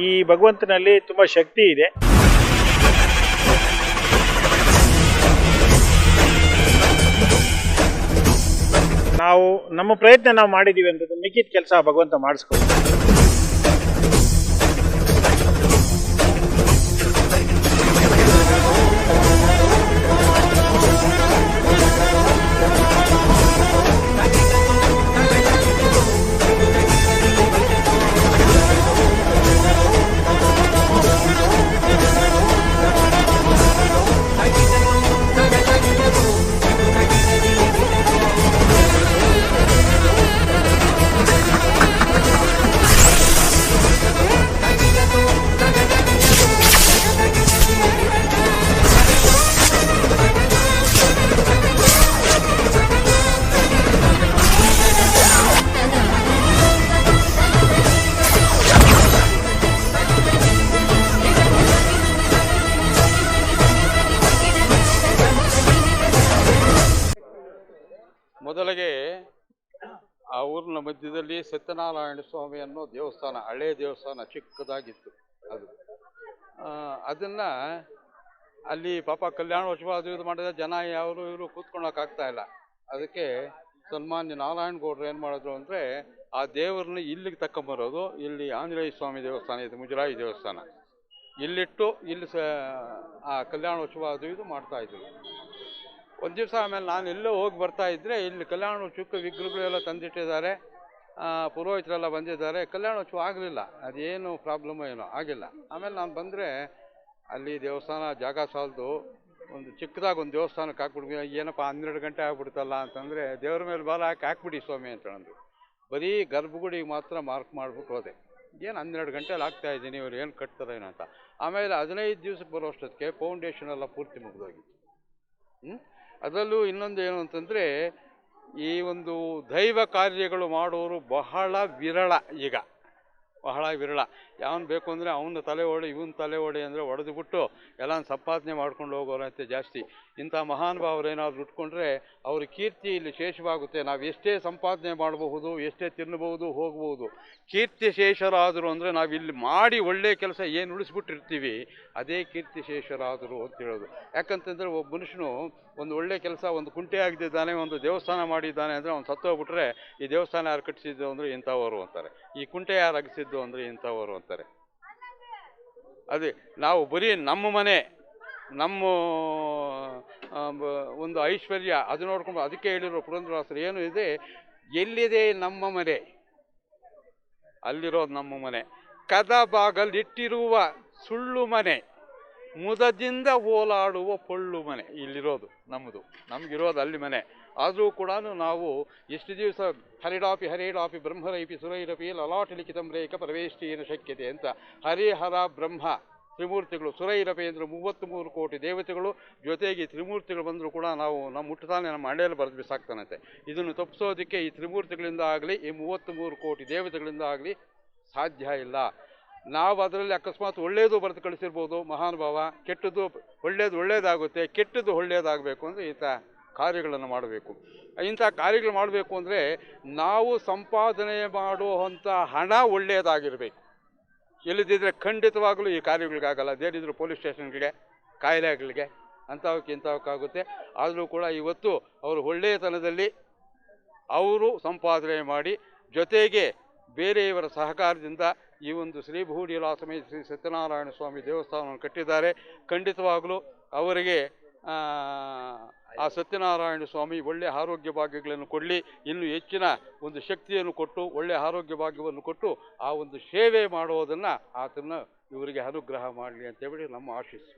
ಈ ಭಗವಂತನಲ್ಲಿ ತುಂಬ ಶಕ್ತಿ ಇದೆ. ನಾವು ನಮ್ಮ ಪ್ರಯತ್ನ ನಾವು ಮಾಡಿದ್ದೀವಿ ಅಂತದ್ದು ಮಿಕ್ಕಿದ ಕೆಲಸ ಭಗವಂತ ಮಾಡಿಸ್ಕೊಂಡು ಮೊದಲಿಗೆ ಆ ಊರಿನ ಮಧ್ಯದಲ್ಲಿ ಸತ್ಯನಾರಾಯಣ ಸ್ವಾಮಿ ಅನ್ನೋ ದೇವಸ್ಥಾನ, ಹಳೆ ದೇವಸ್ಥಾನ ಚಿಕ್ಕದಾಗಿತ್ತು ಅದು. ಅದನ್ನ ಅಲ್ಲಿ ಪಾಪ ಕಲ್ಯಾಣೋತ್ಸವ ಅದು ಇದು ಮಾಡಿದ ಜನ ಯಾರು ಇವರು ಕೂತ್ಕೊಳ್ಳೋಕ್ಕಾಗ್ತಾ ಇಲ್ಲ. ಅದಕ್ಕೆ ಸನ್ಮಾನ್ಯ ನಾರಾಯಣ ಗೌಡ್ರು ಏನು ಮಾಡಿದ್ರು ಅಂದರೆ ಆ ದೇವರನ್ನ ಇಲ್ಲಿಗೆ ತಕೊಂಬರೋದು ಇಲ್ಲಿ ಆಂಜನೇಯ ಸ್ವಾಮಿ ದೇವಸ್ಥಾನ ಇದೆ, ಮುಜರಾಯಿ ದೇವಸ್ಥಾನ. ಇಲ್ಲಿಟ್ಟು ಇಲ್ಲಿ ಸ, ಆ ಕಲ್ಯಾಣೋತ್ಸವ ಅದು ಇದು ಮಾಡ್ತಾ ಇದ್ರು. ಒಂದು ದಿವಸ ಆಮೇಲೆ ನಾನು ಎಲ್ಲೋ ಹೋಗಿ ಬರ್ತಾ ಇದ್ದರೆ ಇಲ್ಲಿ ಕಲ್ಯಾಣ ಚುಕ್ಕ ವಿಗ್ರಹಗಳೆಲ್ಲ ತಂದಿಟ್ಟಿದ್ದಾರೆ. ಪುರೋಹಿತರೆಲ್ಲ ಬಂದಿದ್ದಾರೆ. ಕಲ್ಯಾಣೋತ್ಸವ ಆಗಲಿಲ್ಲ. ಅದೇನು ಪ್ರಾಬ್ಲಮ್ ಏನೋ? ಆಗಿಲ್ಲ. ಆಮೇಲೆ ನಾನು ಬಂದರೆ ಅಲ್ಲಿ ದೇವಸ್ಥಾನ ಜಾಗ ಸಾಲದು ಒಂದು ಚಿಕ್ಕದಾಗಿ ಒಂದು ದೇವಸ್ಥಾನಕ್ಕೆ ಹಾಕ್ಬಿಡ್ವಿ ಏನಪ್ಪ, ಹನ್ನೆರಡು ಗಂಟೆ ಆಗ್ಬಿಡ್ತಲ್ಲ ಅಂತಂದರೆ ದೇವ್ರ ಮೇಲೆ ಬಾಲ ಹಾಕಿ ಹಾಕ್ಬಿಡಿ ಸ್ವಾಮಿ ಅಂತ ಬರೀ ಗರ್ಭಗುಡಿಗೆ ಮಾತ್ರ ಮಾರ್ಕ್ ಮಾಡಿಬಿಟ್ಟು ಹೋದೆ. ಏನು ಹನ್ನೆರಡು ಗಂಟೆಲಿ ಆಗ್ತಾ ಇದ್ದೀನಿ, ಇವ್ರು ಏನು ಕಟ್ತಾರೆ ಏನಂತ. ಆಮೇಲೆ ಹದಿನೈದು ದಿವ್ಸಕ್ಕೆ ಬರೋಷ್ಟೊತ್ತಿಗೆ ಫೌಂಡೇಶನ್ ಎಲ್ಲ ಪೂರ್ತಿ ಮುಗಿದೋಗಿತ್ತು. ಹ್ಮ್? ಅದರಲ್ಲೂ ಇನ್ನೊಂದು ಏನು ಅಂತಂದರೆ ಈ ಒಂದು ದೈವ ಕಾರ್ಯಗಳು ಮಾಡೋರು ಬಹಳ ವಿರಳ ಈಗ. ಬಹಳ ವಿರಳ. ಯಾವನು ಬೇಕು ಅಂದರೆ ಅವನ ತಲೆ ಓಡಿ, ಇವನ ತಲೆ ಓಡಿ ಅಂದರೆ ಒಡೆದು ಬಿಟ್ಟು ಎಲ್ಲ ಸಂಪಾದನೆ ಮಾಡ್ಕೊಂಡು ಹೋಗೋರಂತೆ ಜಾಸ್ತಿ. ಇಂಥ ಏನಾದ್ರು ಉಟ್ಕೊಂಡ್ರೆ ಅವ್ರ ಕೀರ್ತಿ ಇಲ್ಲಿ ಶೇಷವಾಗುತ್ತೆ. ನಾವು ಎಷ್ಟೇ ಸಂಪಾದನೆ ಮಾಡಬಹುದು, ಎಷ್ಟೇ ತಿನ್ನಬಹುದು ಹೋಗಬಹುದು. ಕೀರ್ತಿ ಶೇಷರಾದರು ಅಂದರೆ ನಾವು ಇಲ್ಲಿ ಮಾಡಿ ಒಳ್ಳೆ ಕೆಲಸ ಏನು ಉಳಿಸ್ಬಿಟ್ಟಿರ್ತೀವಿ, ಅದೇ ಕೀರ್ತಿ ಶೇಷರಾದರು ಅಂತ ಹೇಳೋದು. ಯಾಕಂತಂದರೆ ಒಬ್ಬ ಮನುಷ್ಯನು ಒಂದು ಒಳ್ಳೆ ಕೆಲಸ ಒಂದು ಕುಂಟೆ ಆಗದಿದ್ದಾನೆ, ಒಂದು ದೇವಸ್ಥಾನ ಮಾಡಿದ್ದಾನೆ ಅಂದರೆ ಅವ್ನು ಸತ್ತೋಗ್ಬಿಟ್ರೆ ಈ ದೇವಸ್ಥಾನ ಯಾರು ಕಟ್ಟಿಸಿದ್ದು ಅಂದರೆ ಇಂಥವರು ಅಂತಾರೆ. ಈ ಕುಂಟೆ ಯಾರು ಅಗಸಿದ್ದು ಅಂದರೆ ಇಂಥವರು ಅಂತಾರೆ. ಅದೇ ನಾವು ಬರೀ ನಮ್ಮ ಮನೆ, ನಮ್ಮ ಒಂದು ಐಶ್ವರ್ಯ ಅದು ನೋಡ್ಕೊಂಡು ಅದಕ್ಕೆ ಹೇಳಿರೋ ಪುರಂದ್ರವಾಸರು ಏನು ಇದೆ? ಎಲ್ಲಿದೆ ನಮ್ಮ ಮನೆ? ಅಲ್ಲಿರೋದು ನಮ್ಮ ಮನೆ. ಕದ ಬಾಗಲಿಟ್ಟಿರುವ ಸುಳ್ಳು ಮನೆ. ಮುದದಿಂದ ಓಲಾಡುವ ಪೊಳ್ಳು ಮನೆ ಇಲ್ಲಿರೋದು ನಮ್ಮದು ನಮಗಿರೋದು ಅಲ್ಲಿ ಮನೆ. ಆದರೂ ಕೂಡ ನಾವು ಎಷ್ಟು ದಿವಸ ಹರಿಡಾಪಿ ಹರಿಡಾಪಿ, ಬ್ರಹ್ಮರೈಪಿ, ಸುರೈರಪಿ, ಲಲಾಟ ಲಿಖಿತಂ ರೇಖ ಪ್ರವೇಶೀನ ಶಕ್ಯತೆ ಅಂತ ಹರಿಹರ, ಬ್ರಹ್ಮ ತ್ರಿಮೂರ್ತಿಗಳು, ಸುರೈರಪಿ ಅಂದರೆ ಮೂವತ್ತ್ಮೂರು ಕೋಟಿ ದೇವತೆಗಳು, ಜೊತೆಗೆ ತ್ರಿಮೂರ್ತಿಗಳು ಬಂದರೂ ಕೂಡ ನಾವು ನಮ್ಮ ಮುಟ್ಟತಾನೆ ನಮ್ಮ ಹಣೆಯಲ್ಲಿ ಬರೆದು ಇದನ್ನು ತಪ್ಪಿಸೋದಕ್ಕೆ ಈ ತ್ರಿಮೂರ್ತಿಗಳಿಂದ ಆಗಲಿ, ಈ ಮೂವತ್ತ್ಮೂರು ಕೋಟಿ ದೇವತೆಗಳಿಂದ ಆಗಲಿ ಸಾಧ್ಯ ಇಲ್ಲ. ನಾವು ಅದರಲ್ಲಿ ಅಕಸ್ಮಾತ್ ಒಳ್ಳೆಯದು ಬರೆದು ಕಳಿಸಿರ್ಬೋದು ಮಹಾನುಭಾವ ಕೆಟ್ಟದ್ದು ಒಳ್ಳೆಯದು ಒಳ್ಳೆಯದಾಗುತ್ತೆ ಕೆಟ್ಟದ್ದು ಒಳ್ಳೆಯದಾಗಬೇಕು ಅಂದರೆ ಇಂಥ ಕಾರ್ಯಗಳನ್ನು ಮಾಡಬೇಕು. ಇಂಥ ಕಾರ್ಯಗಳು ಮಾಡಬೇಕು ಅಂದರೆ ನಾವು ಸಂಪಾದನೆ ಮಾಡುವಂಥ ಹಣ ಒಳ್ಳೆಯದಾಗಿರಬೇಕು ಇಲ್ಲದಿದ್ದರೆ ಖಂಡಿತವಾಗಲೂ ಈ ಕಾರ್ಯಗಳಿಗಾಗಲ್ಲ. ಅದೇನಿದ್ರು ಪೊಲೀಸ್ ಸ್ಟೇಷನ್ಗಳಿಗೆ, ಕಾಯಿಲೆಗಳಿಗೆ ಅಂಥವಕ್ಕೆ ಇಂಥವಕ್ಕಾಗುತ್ತೆ. ಆದರೂ ಕೂಡ ಇವತ್ತು ಅವರು ಒಳ್ಳೆಯತನದಲ್ಲಿ ಅವರು ಸಂಪಾದನೆ ಮಾಡಿ ಜೊತೆಗೆ ಬೇರೆಯವರ ಸಹಕಾರದಿಂದ ಈ ಒಂದು ಶ್ರೀ ಭೂಡಿಲಾಸಮಯ ಶ್ರೀ ಸತ್ಯನಾರಾಯಣ ಸ್ವಾಮಿ ದೇವಸ್ಥಾನವನ್ನು ಕಟ್ಟಿದ್ದಾರೆ. ಖಂಡಿತವಾಗಲೂ ಅವರಿಗೆ ಆ, ಸತ್ಯನಾರಾಯಣ ಸ್ವಾಮಿ ಒಳ್ಳೆಯ ಆರೋಗ್ಯ ಭಾಗ್ಯಗಳನ್ನು ಕೊಡಲಿ. ಇನ್ನು ಹೆಚ್ಚಿನ ಒಂದು ಶಕ್ತಿಯನ್ನು ಕೊಟ್ಟು ಒಳ್ಳೆಯ ಆರೋಗ್ಯ ಭಾಗ್ಯವನ್ನು ಕೊಟ್ಟು ಆ ಒಂದು ಸೇವೆ ಮಾಡುವುದನ್ನು ಆತನ ಇವರಿಗೆ ಅನುಗ್ರಹ ಮಾಡಲಿ ಅಂತೇಳಿ ನಮ್ಮ ಆಶೀಸ್ಸು